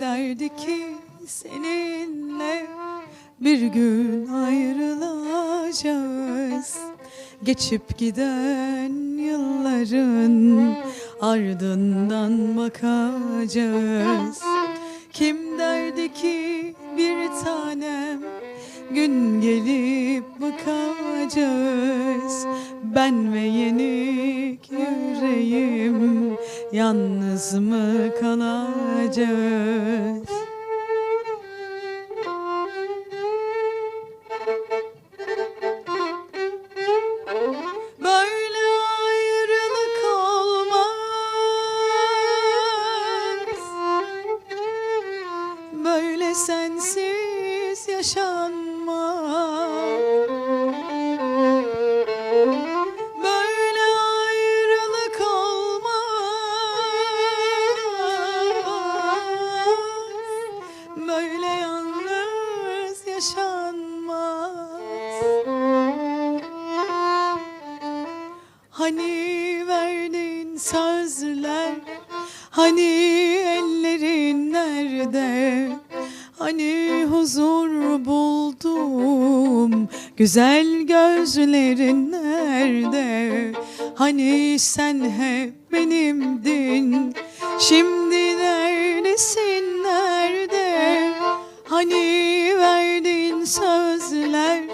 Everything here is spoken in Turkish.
derdi ki seninle bir gün ayrılacağız? Geçip giden yılların ardından bakacağız. Kim derdi ki bir tanem gün gelip bakacağız? Ben ve yenik yüreğim yalnız mı kalacağız Böyle ayrılık olmaz. Böyle sensiz yaşanmaz Böyle yalnız yaşanmaz. Hani verdin sözler Hani ellerin nerede? Hani huzur buldum Güzel gözlerin nerede? Hani sen hep benimdin Şimdi Hani verdin sözler